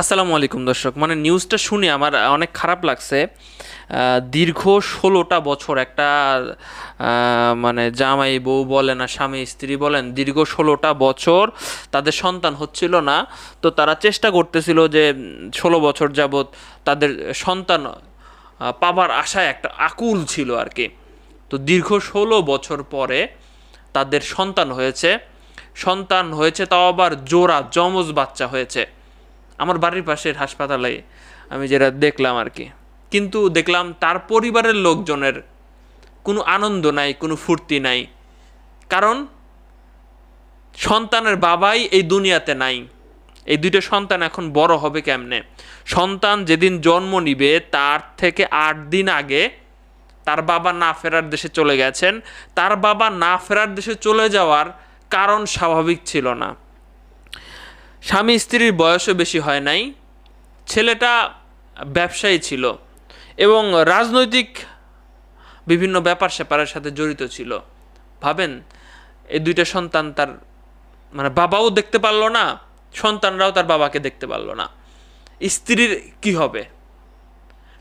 আসসালামু আলাইকুম দর্শক। মানে নিউজটা শুনে আমার অনেক খারাপ লাগছে। দীর্ঘ ষোলোটা বছর একটা মানে জামাই বউ বলেন আর স্বামী স্ত্রী বলেন, দীর্ঘ ষোলোটা বছর তাদের সন্তান হচ্ছিল না। তো তারা চেষ্টা করতেছিল যে, ষোলো বছর যাবৎ তাদের সন্তান পাবার আশায় একটা আকুল ছিল আর কি তো দীর্ঘ ষোলো বছর পরে তাদের সন্তান হয়েছে। সন্তান হয়েছে তাও আবার জোড়া, যমজ বাচ্চা হয়েছে। আমার বাড়ির পাশের হাসপাতালে আমি যেটা দেখলাম আর কি। কিন্তু দেখলাম তার পরিবারের লোকজনের কোনো আনন্দ নাই, কোনো ফুর্তি নাই। কারণ সন্তানের বাবাই এই দুনিয়াতে নাই। এই দুইটা সন্তান এখন বড় হবে কেমনে? সন্তান যেদিন জন্ম নিবে, তার থেকে আট দিন আগে তার বাবা না ফেরার দেশে চলে গেছেন। তার বাবা না ফেরার দেশে চলে যাওয়ার কারণ স্বাভাবিক ছিল না। স্বামী স্ত্রীর বয়সও বেশি হয় নাই, ছেলেটা ব্যবসায়ী ছিল এবং রাজনৈতিক বিভিন্ন ব্যাপার স্যাপারের সাথে জড়িত ছিল। ভাবেন, এই দুইটা সন্তান তার মানে বাবাও দেখতে পারল না, সন্তানরাও তার বাবাকে দেখতে পারল না। স্ত্রীর কি হবে?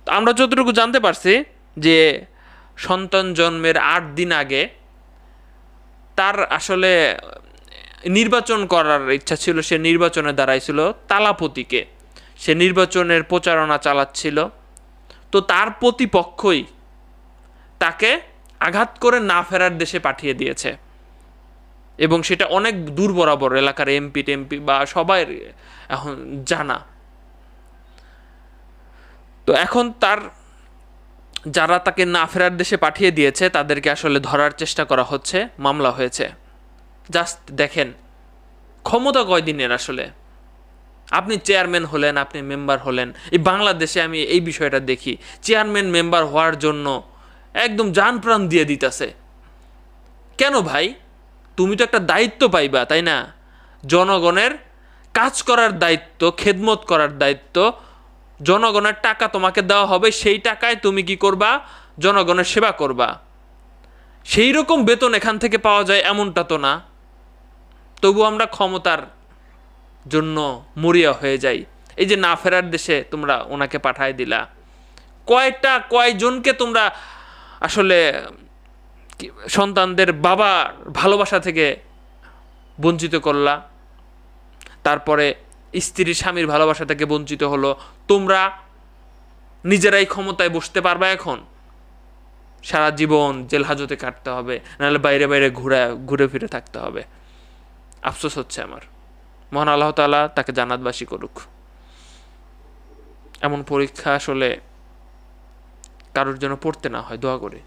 তো আমরা যতটুকু জানতে পারছি যে সন্তান জন্মের আট দিন আগে তার আসলে নির্বাচন করার ইচ্ছা ছিল, সে নির্বাচনে দাঁড়াইছিল তালাপতিকে। সে নির্বাচনের প্রচারণা চালাচ্ছিল। তো তার প্রতিপক্ষই তাকে আঘাত করে না ফেরার দেশে পাঠিয়ে দিয়েছে। এবং সেটা অনেক দূর বরাবর, এলাকার এমপি, টেমপি বা সবাই এখন জানা। তো এখন তার, যারা তাকে না ফেরার দেশে পাঠিয়ে দিয়েছে, তাদেরকে আসলে ধরার চেষ্টা করা হচ্ছে, মামলা হয়েছে। জাস্ট দেখেন, ক্ষমতা কয়দিনের আসলে? আপনি চেয়ারম্যান হলেন, আপনি মেম্বার হলেন। এই বাংলাদেশে আমি এই বিষয়টা দেখি চেয়ারম্যান মেম্বার হওয়ার জন্য একদম জান প্রাণ দিয়ে দিতেছে। কেন ভাই? তুমি তো একটা দায়িত্ব পাইবা, তাই না? জনগণের কাজ করার দায়িত্ব, খেদমত করার দায়িত্ব, জনগণের টাকা তোমাকে দেওয়া হবে, সেই টাকায় তুমি কি করবা? জনগণের সেবা করবা। সেই রকম বেতন এখান থেকে পাওয়া যায়, এমনটা তো না। তবু আমরা ক্ষমতার জন্য মরিয়া হয়ে যাই। এই যে না ফেরার দেশে তোমরা ওনাকে পাঠায় দিলা। কয়টা, কয়জনকে তোমরা আসলে সন্তানদের বাবার ভালোবাসা থেকে বঞ্চিত করলা? তারপরে স্ত্রী স্বামীর ভালোবাসা থেকে বঞ্চিত হলো। তোমরা নিজেরাই ক্ষমতায় বসতে পারবা এখন? সারা জীবন জেল হাজতে কাটতে হবে, নাহলে বাইরে বাইরে ঘুরে ঘুরে ফিরে থাকতে হবে। আফসোস হচ্ছে আমার। মহান আল্লাহ তালা তাকে জান্নাতবাসী করুক। এমন পরীক্ষা আসলে কারোর জন্য পড়তে না হয়, দোয়া করে।